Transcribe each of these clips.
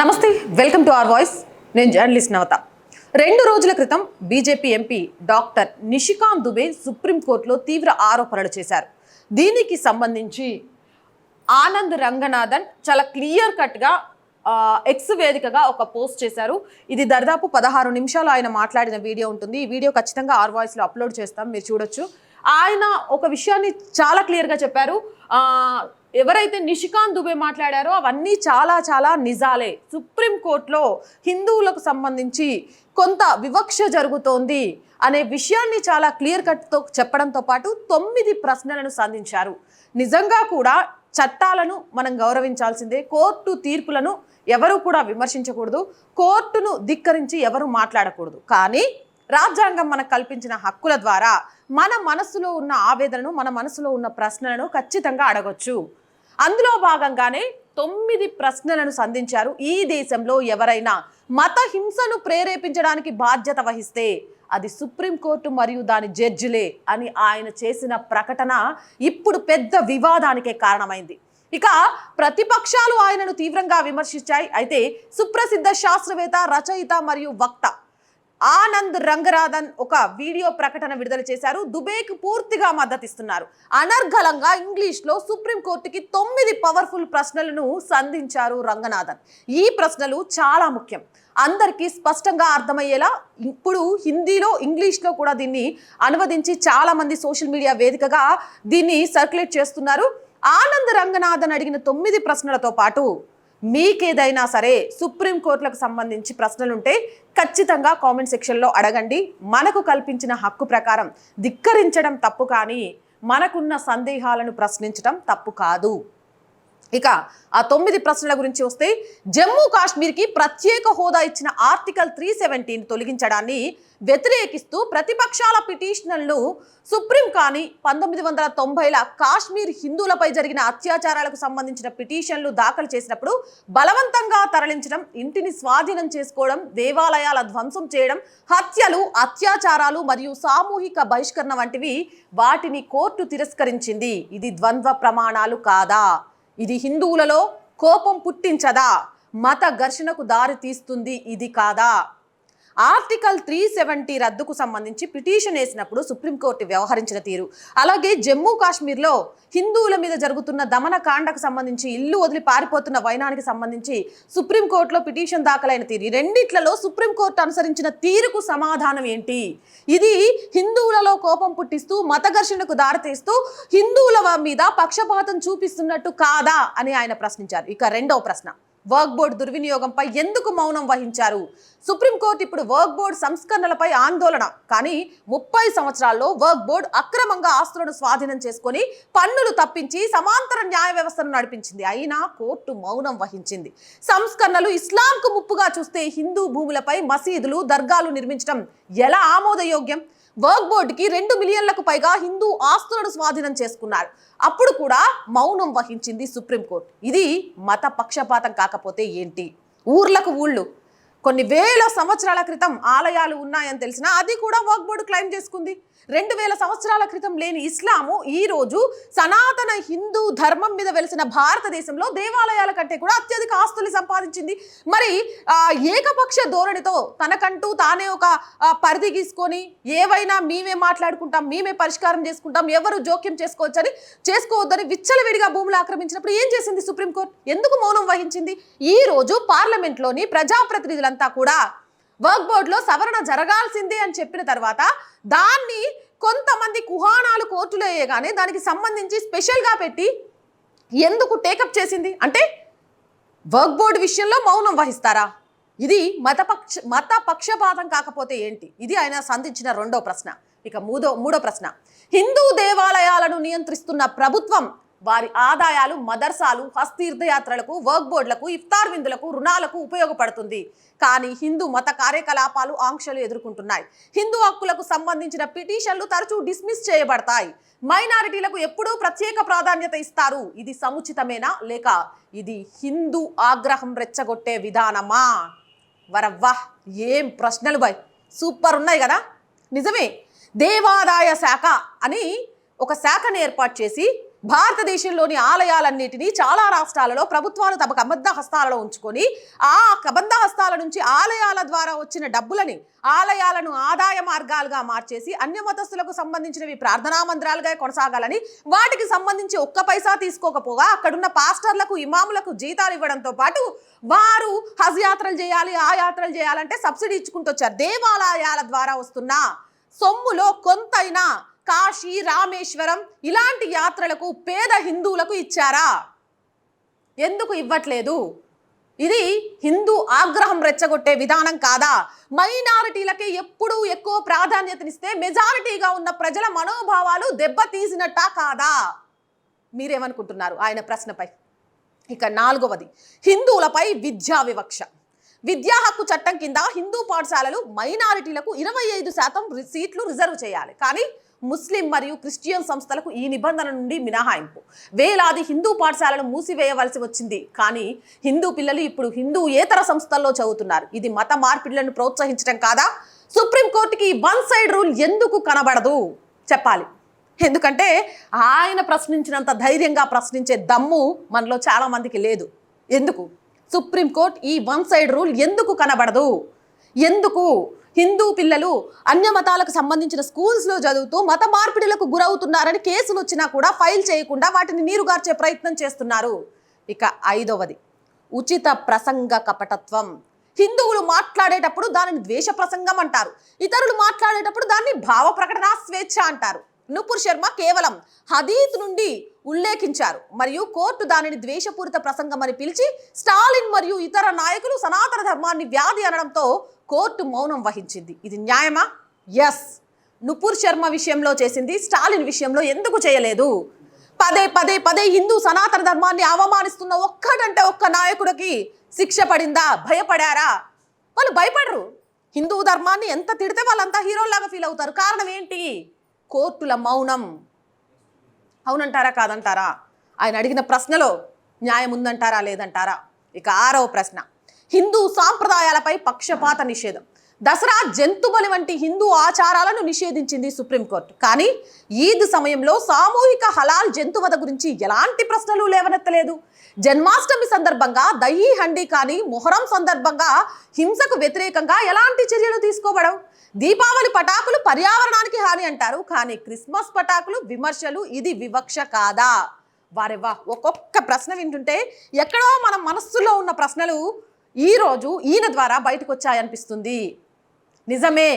నమస్తే welcome to our voice. నేను journalist నవత. రెండు రోజుల క్రితం BJP MP doctor Nishikant Dubey సుప్రీంకోర్టులో తీవ్ర ఆరోపణలు చేశారు. దీనికి సంబంధించి ఆనంద్ రంగనాథన్ చాలా క్లియర్ కట్గా ఎక్స్ వేదికగా ఒక పోస్ట్ చేశారు. ఇది దాదాపు పదహారు నిమిషాలు ఆయన మాట్లాడిన వీడియో ఉంటుంది. ఈ వీడియో ఖచ్చితంగా ఆర్ వాయిస్లో అప్లోడ్ చేస్తాం మీరు చూడొచ్చు. ఆయన ఒక విషయాన్ని చాలా క్లియర్గా చెప్పారు. ఎవరైతే నిషికాంత్ దుబే మాట్లాడారో అవన్నీ చాలా చాలా నిజాలే. సుప్రీంకోర్టులో హిందువులకు సంబంధించి కొంత వివక్ష జరుగుతోంది అనే విషయాన్ని చాలా క్లియర్ కట్తో చెప్పడంతో పాటు తొమ్మిది ప్రశ్నలను సంధించారు. నిజంగా కూడా చట్టాలను మనం గౌరవించాల్సిందే. కోర్టు తీర్పులను ఎవరు కూడా విమర్శించకూడదు. కోర్టును ధిక్కరించి ఎవరు మాట్లాడకూడదు. కానీ రాజ్యాంగం మనకు కల్పించిన హక్కుల ద్వారా మన మనసులో ఉన్న ఆవేదనను మన మనసులో ఉన్న ప్రశ్నలను ఖచ్చితంగా అడగొచ్చు. అందులో భాగంగానే తొమ్మిది ప్రశ్నలను సంధించారు. ఈ దేశంలో ఎవరైనా మత హింసను ప్రేరేపించడానికి బాధ్యత వహిస్తే అది సుప్రీంకోర్టు మరియు దాని జడ్జిలే అని ఆయన చేసిన ప్రకటన ఇప్పుడు పెద్ద వివాదానికే కారణమైంది. ఇక ప్రతిపక్షాలు ఆయనను తీవ్రంగా విమర్శించాయి. అయితే సుప్రసిద్ధ శాస్త్రవేత్త రచయిత మరియు వక్త ఆనంద్ రంగరాధన్ ఒక వీడియో ప్రకటన విడుదల చేశారు. దుబేకి పూర్తిగా మద్దతిస్తున్నారు. అనర్గళంగా ఇంగ్లీష్లో సుప్రీంకోర్టుకి తొమ్మిది పవర్ఫుల్ ప్రశ్నలను సంధించారు రంగనాథన్. ఈ ప్రశ్నలు చాలా ముఖ్యం. అందరికీ స్పష్టంగా అర్థమయ్యేలా ఇప్పుడు హిందీలో ఇంగ్లీష్లో కూడా దీన్ని అనువదించి చాలామంది సోషల్ మీడియా వేదికగా దీన్ని సర్క్యులేట్ చేస్తున్నారు. ఆనంద్ రంగనాథన్ అడిగిన తొమ్మిది ప్రశ్నలతో పాటు మీకేదైనా సరే సుప్రీంకోర్టులకు సంబంధించి ప్రశ్నలుంటే ఖచ్చితంగా కామెంట్ సెక్షన్లో అడగండి. మనకు కల్పించిన హక్కు ప్రకారం ధిక్కరించడం తప్పు కానీ మనకున్న సందేహాలను ప్రశ్నించడం తప్పు కాదు. ఇక ఆ తొమ్మిది ప్రశ్నల గురించి వస్తే జమ్మూ కాశ్మీర్కి ప్రత్యేక హోదా ఇచ్చిన ఆర్టికల్ త్రీ సెవెంటీని తొలగించడాన్ని వ్యతిరేకిస్తూ ప్రతిపక్షాల పిటిషనర్లు సుప్రీం కానీ పంతొమ్మిది వందల తొంభైల కాశ్మీర్ హిందువులపై జరిగిన అత్యాచారాలకు సంబంధించిన పిటిషన్లు దాఖలు చేసినప్పుడు బలవంతంగా తరలించడం ఇంటిని స్వాధీనం చేసుకోవడం దేవాలయాల ధ్వంసం చేయడం హత్యలు అత్యాచారాలు మరియు సామూహిక బహిష్కరణ వంటివి వాటిని కోర్టు తిరస్కరించింది. ఇది ద్వంద్వ ప్రమాణాలు కాదా? ఇది హిందువులలో కోపం పుట్టించదా? మత ఘర్షణకు దారి తీస్తుంది ఇది కాదా? ఆర్టికల్ త్రీ సెవెంటీ రద్దుకు సంబంధించి పిటిషన్ వేసినప్పుడు సుప్రీంకోర్టు వ్యవహరించిన తీరు. అలాగే జమ్మూ కాశ్మీర్లో హిందువుల మీద జరుగుతున్న దమనకాండకు సంబంధించి ఇల్లు వదిలి పారిపోతున్న వైనానికి సంబంధించి సుప్రీంకోర్టులో పిటిషన్ దాఖలైన తీరు. ఈ రెండిట్లలో సుప్రీంకోర్టు అనుసరించిన తీరుకు సమాధానం ఏంటి? ఇది హిందువులలో కోపం పుట్టిస్తూ మత ఘర్షణకు దారితీస్తూ హిందువుల మీద పక్షపాతం చూపిస్తున్నట్టు కాదా అని ఆయన ప్రశ్నించారు. ఇక రెండవ ప్రశ్న. వర్క్ బోర్డు దుర్వినియోగంపై ఎందుకు మౌనం వహించారు? సుప్రీంకోర్టు ఇప్పుడు వర్క్ బోర్డు సంస్కరణలపై ఆందోళన. కానీ ముప్పై సంవత్సరాల్లో వర్క్ బోర్డు అక్రమంగా ఆస్తులను స్వాధీనం చేసుకొని పన్నులు తప్పించి సమాంతర న్యాయ వ్యవస్థను నడిపించింది. అయినా కోర్టు మౌనం వహించింది. సంస్కరణలు ఇస్లాంకు ముప్పుగా చూస్తే హిందూ భూములపై మసీదులు దర్గాలు నిర్మించడం ఎలా ఆమోదయోగ్యం? వర్క్ బోర్డుకి రెండు మిలియన్లకు పైగా హిందూ ఆస్తులను స్వాధీనం చేసుకున్నారు. అప్పుడు కూడా మౌనం వహించింది సుప్రీంకోర్టు. ఇది మత పక్షపాతం కాకపోతే ఏంటి? ఊర్లకు ఊళ్ళు. కొన్ని వేల సంవత్సరాల క్రితం ఆలయాలు ఉన్నాయని తెలిసినా అది కూడా వర్క్ బోర్డు క్లైమ్ చేసుకుంది. రెండు వేల సంవత్సరాల క్రితం లేని ఇస్లాము ఈ రోజు సనాతన హిందూ ధర్మం మీద వెలిసిన భారతదేశంలో దేవాలయాల కంటే కూడా అత్యధిక ఆస్తులు సంపాదించింది. మరి ఏకపక్ష ధోరణితో తనకంటూ తానే ఒక పరిధి గీసుకొని ఏవైనా మేమే మాట్లాడుకుంటాం మేమే పరిష్కారం చేసుకుంటాం ఎవరు జోక్యం చేసుకోవచ్చని చేసుకోవద్దని విచ్చలవిడిగా భూములు ఆక్రమించినప్పుడు ఏం చేసింది సుప్రీంకోర్టు? ఎందుకు మౌనం వహించింది? ఈ రోజు పార్లమెంట్లోని ప్రజాప్రతినిధులంతా కూడా వర్క్ బోర్డులో సవరణ జరగాల్సిందే అని చెప్పిన తర్వాత దాన్ని కొంతమంది కుహానాలు కోర్టులో వేయగానే దానికి సంబంధించి స్పెషల్గా పెట్టి ఎందుకు టేకప్ చేసింది? అంటే వర్క్ బోర్డు విషయంలో మౌనం వహిస్తారా? ఇది మతపక్ష మత పక్షపాతం కాకపోతే ఏంటి? ఇది ఆయన సంధించిన రెండో ప్రశ్న. ఇక మూడో మూడో ప్రశ్న. హిందూ దేవాలయాలను నియంత్రిస్తున్న ప్రభుత్వం వారి ఆదాయాలు మదర్సాలు హస్తీర్థయాత్రలకు వర్క్ బోర్డులకు ఇఫ్తార్ విందులకు రుణాలకు ఉపయోగపడుతుంది. కానీ హిందూ మత కార్యకలాపాలు ఆంక్షలు ఎదుర్కొంటున్నాయి. హిందూ హక్కులకు సంబంధించిన పిటిషన్లు తరచూ డిస్మిస్ చేయబడతాయి. మైనారిటీలకు ఎప్పుడూ ప్రత్యేక ప్రాధాన్యత ఇస్తారు. ఇది సముచితమేనా? లేక ఇది హిందూ ఆగ్రహం రెచ్చగొట్టే విధానమా? వరవ్వా ఏం ప్రశ్నలు బాయ్ సూపర్ ఉన్నాయి కదా? నిజమే. దేవాదాయ శాఖ అని ఒక శాఖను ఏర్పాటు చేసి భారతదేశంలోని ఆలయాలన్నిటినీ చాలా రాష్ట్రాలలో ప్రభుత్వాలు తమ కబద్ధ హస్తాలలో ఉంచుకొని ఆ కబద్ధ హస్తాల నుంచి ఆలయాల ద్వారా వచ్చిన డబ్బులని ఆలయాలను ఆదాయ మార్గాలుగా మార్చేసి అన్య మతస్థులకు సంబంధించినవి ప్రార్థనా మందిరాలుగా కొనసాగాలని వాటికి సంబంధించి ఒక్క పైసా తీసుకోకపోగా అక్కడున్న పాస్టర్లకు ఇమాములకు జీతాలు ఇవ్వడంతో పాటు వారు హజ్ యాత్రలు చేయాలి ఆ యాత్రలు చేయాలంటే సబ్సిడీ ఇచ్చుకుంటూ వచ్చారు. దేవాలయాల ద్వారా వస్తున్న సొమ్ములో కొంతైనా కాశీ రామేశ్వరం ఇలాంటి యాత్రలకు పేద హిందువులకు ఇచ్చారా? ఎందుకు ఇవ్వట్లేదు? ఇది హిందూ ఆగ్రహం రెచ్చగొట్టే విధానం కాదా? మైనారిటీలకి ఎప్పుడూ ఎక్కువ ప్రాధాన్యతనిస్తే మెజారిటీగా ఉన్న ప్రజల మనోభావాలు దెబ్బతీసినట్టా కాదా? మీరేమనుకుంటున్నారు? ఆయన ప్రశ్నపై. ఇక నాలుగవది. హిందువులపై విద్యా వివక్ష. విద్యా హక్కు చట్టం కింద హిందూ పాఠశాలలు మైనారిటీలకు ఇరవై ఐదు శాతం సీట్లు రిజర్వ్ చేయాలి. కానీ ముస్లిం మరియు క్రిస్టియన్ సంస్థలకు ఈ నిబంధన నుండి మినహాయింపు. వేలాది హిందూ పాఠశాలను మూసివేయవలసి వచ్చింది. కానీ హిందూ పిల్లలు ఇప్పుడు హిందూ ఏతర సంస్థల్లో చదువుతున్నారు. ఇది మత మార్పిడులను ప్రోత్సహించడం కాదా? సుప్రీంకోర్టుకి వన్ సైడ్ రూల్ ఎందుకు కనబడదు? చెప్పాలి. ఎందుకంటే ఆయన ప్రశ్నించినంత ధైర్యంగా ప్రశ్నించే దమ్ము మనలో చాలా మందికి లేదు. ఎందుకు? సుప్రీంకోర్టు ఈ వన్ సైడ్ రూల్ ఎందుకు కనబడదు? ఎందుకు? హిందూ పిల్లలు అన్య మతాలకు సంబంధించిన స్కూల్స్లో చదువుతూ మత మార్పిడులకు గురవుతున్నారని కేసులు వచ్చినా కూడా ఫైల్ చేయకుండా వాటిని నీరుగార్చే ప్రయత్నం చేస్తున్నారు. ఇక ఐదవది ఉచిత ప్రసంగ కపటత్వం. హిందువులు మాట్లాడేటప్పుడు దానిని ద్వేష ప్రసంగం అంటారు. ఇతరులు మాట్లాడేటప్పుడు దాన్ని భావ ప్రకటన స్వేచ్ఛ అంటారు. నుపుర్ శర్మ కేవలం హదీత్ నుండి ఉల్లేఖించారు. మరియు కోర్టు దానిని ద్వేషపూరిత ప్రసంగం అని పిలిచి స్టాలిన్ మరియు ఇతర నాయకులు సనాతన ధర్మాన్ని వ్యాధి అనడంతో కోర్టు మౌనం వహించింది. ఇది న్యాయమా? ఎస్ నుపూర్ శర్మ విషయంలో చేసింది స్టాలిన్ విషయంలో ఎందుకు చేయలేదు? పదే పదే పదే హిందూ సనాతన ధర్మాన్ని అవమానిస్తున్న ఒక్కటంటే ఒక్క నాయకుడికి శిక్ష పడిందా? భయపడారా? వాళ్ళు భయపడరు. హిందూ ధర్మాన్ని ఎంత తిడితే వాళ్ళంతా హీరోలాగా ఫీల్ అవుతారు. కారణం ఏంటి? కోర్టుల మౌనం. అవునంటారా కాదంటారా? ఆయన అడిగిన ప్రశ్నలో న్యాయం ఉందంటారా లేదంటారా? ఇక ఆరవ ప్రశ్న. హిందూ సాంప్రదాయాలపై పక్షపాత నిషేధం. దసరా జంతుబలి వంటి హిందూ ఆచారాలను నిషేధించింది సుప్రీంకోర్టు కానీ ఈద్ సమయంలో సామూహిక హలాల్ జంతువధ గురించి ఎలాంటి ప్రశ్నలు లేవనెత్తలేదు. జన్మాష్టమి సందర్భంగా దహీ హండీ కానీ మొహరం సందర్భంగా హింసకు వ్యతిరేకంగా ఎలాంటి చర్యలు తీసుకోవడం? దీపావళి పటాకులు పర్యావరణానికి హాని అంటారు. కానీ క్రిస్మస్ పటాకులు విమర్శలు ఇది వివక్ష కాదా? వారెవ్వా ఒక్కొక్క ప్రశ్న వింటుంటే ఎక్కడో మన మనస్సులో ఉన్న ప్రశ్నలు ఈరోజు ఈయన ద్వారా బయటకు వచ్చాయనిపిస్తుంది నిజమే.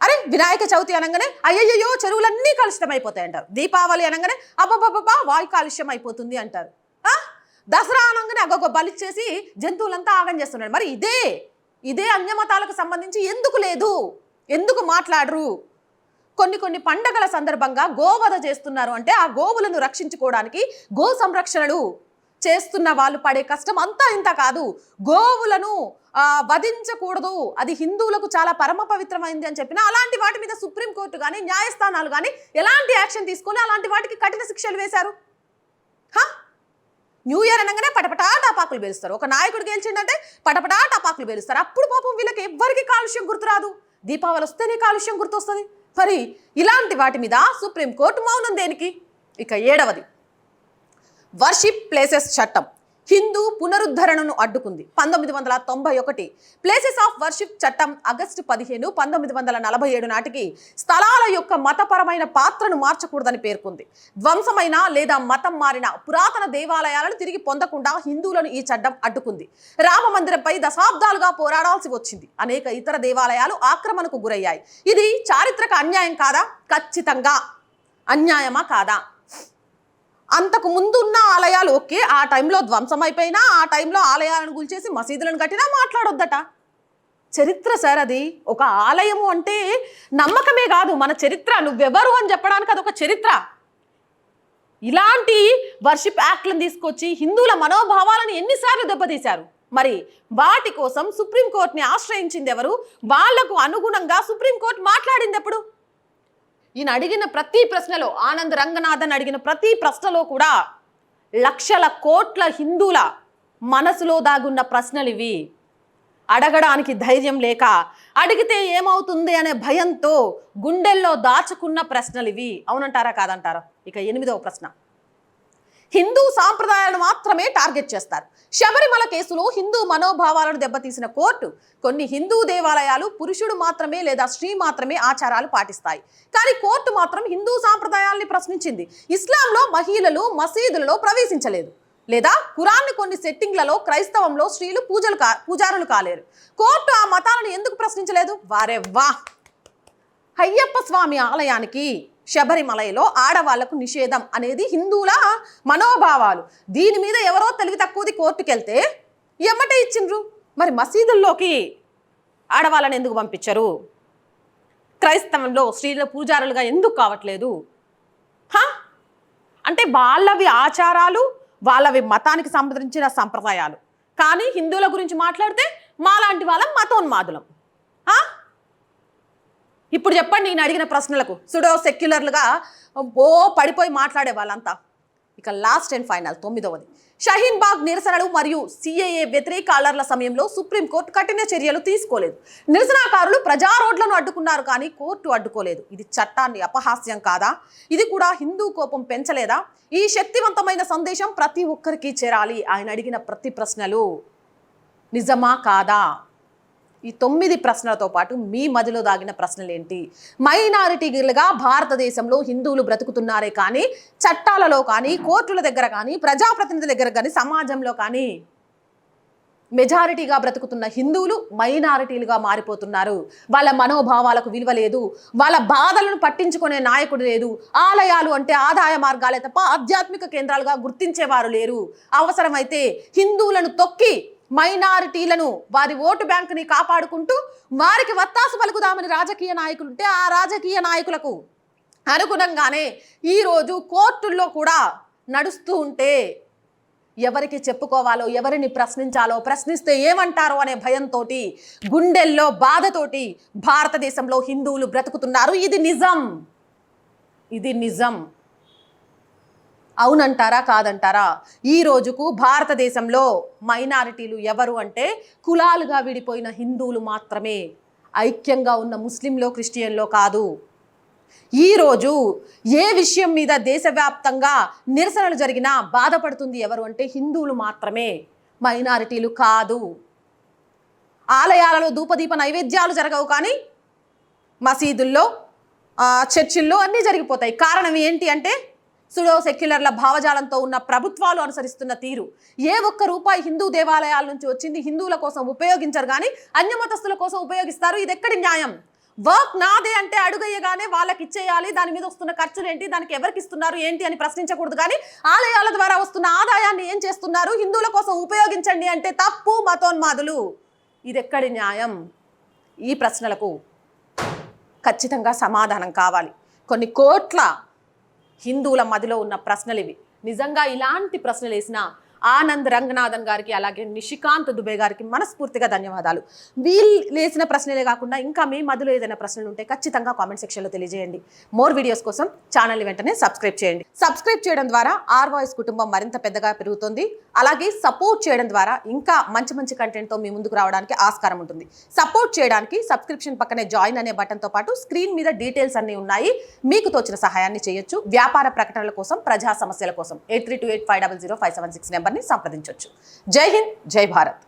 అరే వినాయక చవితి అనగానే అయ్యయ్యో చెరువులన్నీ కలుషితం అయిపోతాయి అంటారు దీపావళి అనగానే అబ్బబ్బబ్బా వాయు కాలుష్యం అయిపోతుంది అంటారు దసరా అనగానే అగొక బలిచ్చేసి జంతువులంతా ఆగం చేస్తున్నాడు. మరి ఇదే ఇదే అన్యమతాలకు సంబంధించి ఎందుకు లేదు? ఎందుకు మాట్లాడరు? కొన్ని కొన్ని పండగల సందర్భంగా గోవధ చేస్తున్నారు అంటే ఆ గోవులను రక్షించుకోవడానికి గో సంరక్షణలు చేస్తున్న వాళ్ళు పడే కష్టం అంతా ఇంత కాదు. గోవులను వధించకూడదు. అది హిందువులకు చాలా పరమ పవిత్రమైంది అని చెప్పిన అలాంటి వాటి మీద సుప్రీంకోర్టు కానీ న్యాయస్థానాలు కానీ ఎలాంటి యాక్షన్ తీసుకొని అలాంటి వాటికి కఠిన శిక్షలు వేశారు? న్యూ ఇయర్ అనగానే పటపటా టపాకులు పేలుస్తారు. ఒక నాయకుడు గెలిచిండంటే పటపటా టపాకులు పేలుస్తారు. అప్పుడు పాపం వీళ్ళకి ఎవ్వరికి కాలుష్యం గుర్తురాదు దీపావళి వస్తేనే కాలుష్యం గుర్తొస్తుంది. మరి ఇలాంటి వాటి మీద సుప్రీంకోర్టు మౌనం దేనికి? ఇక ఏడవది. వర్షిప్ ప్లేసెస్ చట్టం. హిందూ పునరుద్ధరణను అడ్డుకుంది. పంతొమ్మిది వందల తొంభై ఒకటి. ప్లేసెస్ ఆఫ్ వర్షిప్ చట్టం ఆగస్టు పదిహేను పంతొమ్మిది వందల నలభై ఏడు నాటికి స్థలాల యొక్క మతపరమైన పాత్రను మార్చకూడదని పేర్కొంది. ధ్వంసమైన లేదా మతం మారిన పురాతన దేవాలయాలను తిరిగి పొందకుండా హిందువులను ఈ చట్టం అడ్డుకుంది. రామ మందిరంపై దశాబ్దాలుగా పోరాడాల్సి వచ్చింది. అనేక ఇతర దేవాలయాలు ఆక్రమణకు గురయ్యాయి. ఇది చారిత్రక అన్యాయం కాదా? ఖచ్చితంగా అన్యాయమా కాదా? అంతకు ముందున్న ఆలయాలు ఓకే ఆ టైంలో ధ్వంసం అయిపోయినా ఆ టైంలో ఆలయాలను కూల్చేసి మసీదులను కట్టినా మాట్లాడొద్దట. చరిత్ర సార్ అది. ఒక ఆలయము అంటే నమ్మకమే కాదు. మన చరిత్ర నువ్వెవరు అని చెప్పడానికి అదొక చరిత్ర. ఇలాంటి వర్షిప్ యాక్ట్లను తీసుకొచ్చి హిందువుల మనోభావాలను ఎన్నిసార్లు దెబ్బతీశారు? మరి వాటి కోసం సుప్రీంకోర్టుని ఆశ్రయించింది ఎవరు వాళ్ళకు అనుగుణంగా సుప్రీంకోర్టు మాట్లాడింది ఎప్పుడు ఈయన అడిగిన ప్రతి ప్రశ్నలో ఆనంద్ రంగనాథన్ అడిగిన ప్రతి ప్రశ్నలో కూడా లక్షల కోట్ల హిందువుల మనసులో దాగున్న ప్రశ్నలు ఇవి. అడగడానికి ధైర్యం లేక అడిగితే ఏమవుతుంది అనే భయంతో గుండెల్లో దాచుకున్న ప్రశ్నలు ఇవి. అవునంటారా కాదంటారా? ఇక ఎనిమిదవ ప్రశ్న. హిందూ సాంప్రదాయాలను మాత్రమే టార్గెట్ చేస్తారు. శబరిమల కేసులో హిందూ మనోభావాలను దెబ్బతీసిన కోర్టు కొన్ని హిందూ దేవాలయాలు పురుషుడు మాత్రమే లేదా స్త్రీ మాత్రమే ఆచారాలు పాటిస్తాయి. కానీ కోర్టు మాత్రం హిందూ సాంప్రదాయాల్ని ప్రశ్నించింది. ఇస్లాంలో మహిళలు మసీదులలో ప్రవేశించలేదు. లేదా కురాన్ని కొన్ని సెట్టింగ్లలో క్రైస్తవంలో స్త్రీలు పూజలు కా పూజారులు కాలేరు. కోర్టు ఆ మతాలను ఎందుకు ప్రశ్నించలేదు? వారే వా అయ్యప్ప స్వామి ఆలయానికి శబరిమలైలో ఆడవాళ్ళకు నిషేధం అనేది హిందువుల మనోభావాలు. దీని మీద ఎవరో తెలివి తక్కువది కోర్టుకెళ్తే ఎమ్మటే ఇచ్చిండ్రు. మరి మసీదుల్లోకి ఆడవాళ్ళని ఎందుకు పంపించరు? క్రైస్తవంలో స్త్రీల పూజారులుగా ఎందుకు కావట్లేదు? అంటే వాళ్ళవి ఆచారాలు వాళ్ళవి మతానికి సంబంధించిన సంప్రదాయాలు. కానీ హిందువుల గురించి మాట్లాడితే మాలాంటి వాళ్ళం మతోన్మాదులం. ఇప్పుడు చెప్పండి నేను అడిగిన ప్రశ్నలకు. సుడో సెక్యులర్లుగా ఓ పడిపోయి మాట్లాడే వాళ్ళంతా. ఇక లాస్ట్ అండ్ ఫైనల్ తొమ్మిదవది. షహీన్ బాగ్ నిరసనలు మరియు సిఏఏ వ్యతిరేక అలర్ల సమయంలో సుప్రీంకోర్టు కఠిన చర్యలు తీసుకోలేదు. నిరసనకారులు ప్రజా రోడ్లను అడ్డుకున్నారు కానీ కోర్టు అడ్డుకోలేదు. ఇది చట్టాన్ని అపహాస్యం కాదా? ఇది కూడా హిందూ కోపం పెంచలేదా? ఈ శక్తివంతమైన సందేశం ప్రతి ఒక్కరికి చేరాలి. ఆయన అడిగిన ప్రతి ప్రశ్నలు నిజమా కాదా? ఈ తొమ్మిది ప్రశ్నలతో పాటు మీ మదిలో దాగిన ప్రశ్నలు ఏంటి మైనారిటీలుగా భారతదేశంలో హిందువులు బ్రతుకుతున్నారే కానీ చట్టాలలో కానీ కోర్టుల దగ్గర కానీ ప్రజాప్రతినిధుల దగ్గర కానీ సమాజంలో కానీ మెజారిటీగా బ్రతుకుతున్న హిందువులు మైనారిటీలుగా మారిపోతున్నారు. వాళ్ళ మనోభావాలకు విలువ లేదు. వాళ్ళ బాధలను పట్టించుకునే నాయకుడు లేదు. ఆలయాలు అంటే ఆదాయ మార్గాలే తప్ప ఆధ్యాత్మిక కేంద్రాలుగా గుర్తించేవారు లేరు. అవసరమైతే హిందువులను తొక్కి మైనారిటీలను వారి ఓటు బ్యాంకుని కాపాడుకుంటూ వారికి వత్తాసు పలుకుదామని రాజకీయ నాయకులు ఉంటే ఆ రాజకీయ నాయకులకు అనుగుణంగానే ఈరోజు కోర్టుల్లో కూడా నడుస్తూ ఉంటే ఎవరికి చెప్పుకోవాలో ఎవరిని ప్రశ్నించాలో ప్రశ్నిస్తే ఏమంటారో అనే భయంతో గుండెల్లో బాధతోటి భారతదేశంలో హిందువులు బ్రతుకుతున్నారు. ఇది నిజం. ఇది నిజం. అవునంటారా కాదంటారా? ఈ రోజుకు భారతదేశంలో మైనారిటీలు ఎవరు అంటే కులాలుగా విడిపోయిన హిందువులు మాత్రమే. ఐక్యంగా ఉన్న ముస్లింలో క్రిస్టియన్లో కాదు. ఈరోజు ఏ విషయం మీద దేశవ్యాప్తంగా నిరసనలు జరిగినా బాధపడుతుంది ఎవరు అంటే హిందువులు మాత్రమే. మైనారిటీలు కాదు. ఆలయాలలో ధూపదీప నైవేద్యాలు జరగవు కానీ మసీదుల్లో చర్చిల్లో అన్నీ జరిగిపోతాయి. కారణం ఏంటి అంటే సుడో సెక్యులర్ల భావజాలంతో ఉన్న ప్రభుత్వాలు అనుసరిస్తున్న తీరు. ఏ ఒక్క రూపాయి హిందూ దేవాలయాల నుంచి వచ్చింది హిందువుల కోసం ఉపయోగించరు కానీ అన్యమతస్తుల కోసం ఉపయోగిస్తారు. ఇది ఎక్కడి న్యాయం? వర్క్ నాదే అంటే అడుగయ్యగానే వాళ్ళకి ఇచ్చేయాలి దాని మీద వస్తున్న ఖర్చులు ఏంటి దానికి ఎవరికి ఇస్తున్నారు ఏంటి అని ప్రశ్నించకూడదు కానీ ఆలయాల ద్వారా వస్తున్న ఆదాయాన్ని ఏం చేస్తున్నారు? హిందువుల కోసం ఉపయోగించండి అంటే తప్పు మతోన్మాదులు. ఇది ఎక్కడి న్యాయం? ఈ ప్రశ్నలకు ఖచ్చితంగా సమాధానం కావాలి. కొన్ని కోట్ల హిందువుల మదిలో ఉన్న ప్రశ్నలు ఇవి. నిజంగా ఇలాంటి ప్రశ్నలు వేసినా ఆనంద్ రంగనాథన్ గారికి అలాగే నిషికాంత్ దుబే గారికి మనస్ఫూర్తిగా ధన్యవాదాలు. వీళ్ళు వేసిన ప్రశ్నలే కాకుండా ఇంకా మీ మధ్యలో ఏదైనా ప్రశ్నలు ఉంటే ఖచ్చితంగా కామెంట్ సెక్షన్లో తెలియజేయండి. మోర్ వీడియోస్ కోసం ఛానల్ని వెంటనే సబ్స్క్రైబ్ చేయండి. సబ్స్క్రైబ్ చేయడం ద్వారా ఆర్ వాయిస్ కుటుంబం మరింత పెద్దగా పెరుగుతుంది. అలాగే సపోర్ట్ చేయడం ద్వారా ఇంకా మంచి మంచి కంటెంట్తో మీ ముందుకు రావడానికి ఆస్కారం ఉంటుంది. సపోర్ట్ చేయడానికి సబ్స్క్రిప్షన్ పక్కనే జాయిన్ అనే బటన్తో పాటు స్క్రీన్ మీద డీటెయిల్స్ అన్నీ ఉన్నాయి. మీకు తోచిన సహాయాన్ని చేయొచ్చు. వ్యాపార ప్రకటనల కోసం ప్రజా సమస్యల కోసం eight three two eight five double zero five seven six నెంబర్ని సంప్రదించవచ్చు జై హింద్ జై భారత్.